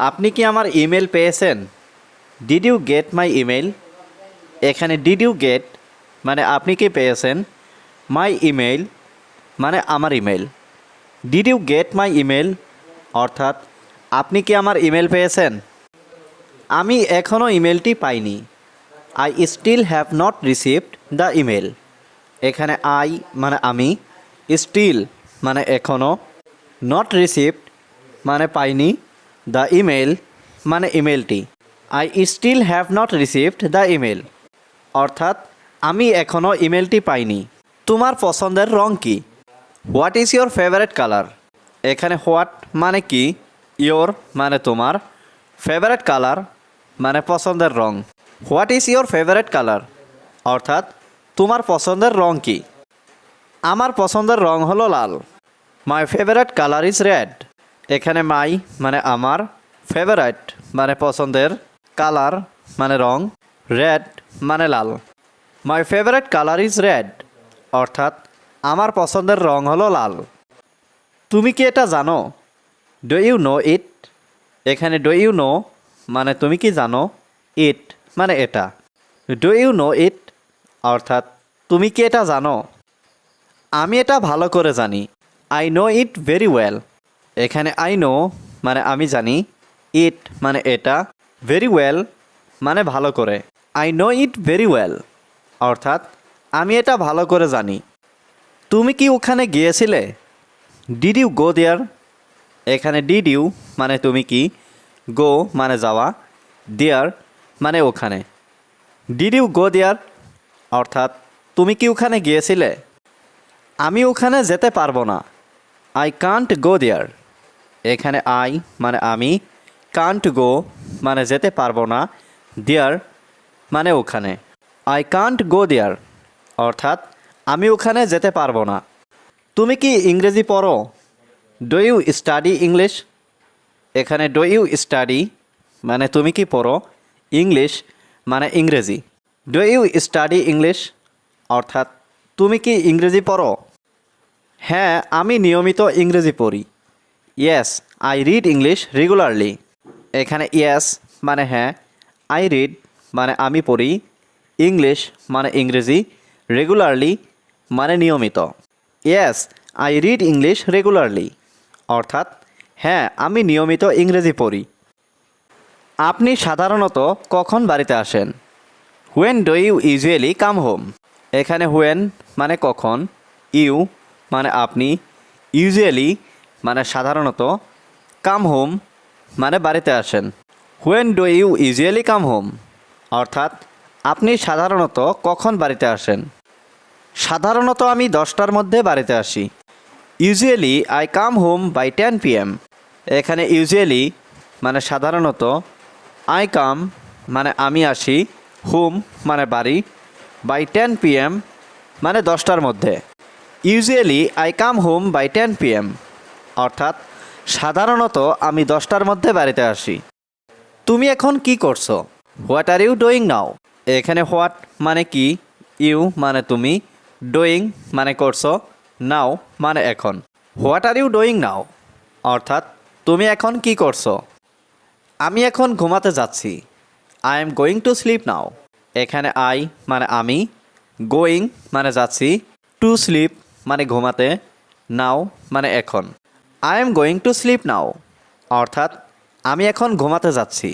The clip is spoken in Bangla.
আপনি কি আমার ইমেল পেয়েছেন? Did you get my email এখানে ডিড ইউ গেট মানে আপনি কি পেয়েছেন? মাই ইমেল মানে আমার email did you get my email অর্থাৎ, আপনি কি আমার ইমেল পেয়েছেন? আমি এখনও ইমেলটি পাইনি। I still have not received the email এখানে আই মানে আমি স্টিল মানে এখনও নট রিসিভড মানে পাইনি। দ্য ইমেল মানে ইমেলটি I still have not received the email অর্থাৎ, আমি এখনও ইমেলটি পাইনি। তোমার পছন্দের রং কি? What is your favourite colour এখানে হোয়াট মানে কি? ইয়োর মানে তোমার। ফেভারেট কালার মানে পছন্দের রং। What is your favourite colour অর্থাৎ, তোমার পছন্দের রং কি? আমার পছন্দের রং হলো লাল। My favourite colour is red এখানে মাই মানে আমার ফেভারেট মানে পছন্দের, কালার মানে রং রেড মানে লাল। My favourite colour is red অর্থাৎ আমার পছন্দের রং হলো লাল। তুমি কি এটা জানো? ডু ইউ নো ইট এখানে ডু ইউ নো মানে তুমি কি জানো? ইট মানে এটা। ডু ইউ নো ইট অর্থাৎ তুমি কি এটা জানো? আমি এটা ভালো করে জানি। I know it very well এখানে আই নো মানে আমি জানি ইট মানে এটা ভেরি ওয়েল মানে ভালো করে। I know it very well অর্থাৎ আমি এটা ভালো করে জানি। তুমি কি ওখানে গিয়েছিলে? ডিড ইউ গো দেয়ার এখানে ডিড ইউ মানে তুমি কি? গো মানে যাওয়া। দেয়ার মানে ওখানে। ডিড ইউ গো দেয়ার অর্থাৎ তুমি কি ওখানে গিয়েছিলে? আমি ওখানে যেতে পারব না। আই কান্ট গো দেয়ার এখানে আই মানে আমি কান্ট গো মানে যেতে পারব না দেয়ার মানে ওখানে। আই কান্ট গো দেয়ার অর্থাৎ আমি ওখানে যেতে পারব না। তুমি কি ইংরেজি পড়ো? ডু ইউ স্টাডি ইংলিশ এখানে ডু ইউ স্টাডি মানে তুমি কি পড়ো? ইংলিশ মানে ইংরেজি। ডু ইউ স্টাডি ইংলিশ অর্থাৎ তুমি কি ইংরেজি পড়ো? হ্যাঁ আমি নিয়মিত ইংরেজি পড়ি। Yes I read English regularly এখানে ইয়েস মানে হ্যাঁ আই রিড মানে আমি পড়ি ইংলিশ মানে ইংরেজি রেগুলারলি মানে নিয়মিত। Yes I read English regularly অর্থাৎ হ্যাঁ আমি নিয়মিত ইংরেজি পড়ি। আপনি সাধারণত কখন বাড়িতে আসেন? When do you usually come home এখানে হোয়েন মানে কখন ইউ মানে আপনি ইউজুয়ালি মানে সাধারণত কাম হোম মানে বাড়িতে আসেন। When do you usually come home অর্থাৎ, আপনি সাধারণত কখন বাড়িতে আসেন? সাধারণত আমি দশটার মধ্যে বাড়িতে আসি। Usually I come home by ten PM এখানে ইউজুয়ালি মানে সাধারণত আই কাম মানে আমি আসি হোম মানে বাড়ি বাই টেন পিএম মানে দশটার মধ্যে। Usually I come home by ten PM অর্থাৎ, সাধারণত আমি দশটার মধ্যে বাড়িতে আসি। তুমি এখন কি করছ? What are you doing now এখানে হোয়াট মানে কি? ইউ মানে তুমি। ডুইং মানে করছ। নাও মানে এখন। What are you doing now অর্থাৎ, তুমি এখন কি করছ? আমি এখন ঘুমাতে যাচ্ছি। I am going to sleep now এখানে আই মানে আমি। গোয়িং মানে যাচ্ছি। টু স্লিপ মানে ঘুমাতে। নাও মানে এখন। I am going to sleep now অর্থাৎ আমি এখন ঘুমাতে যাচ্ছি।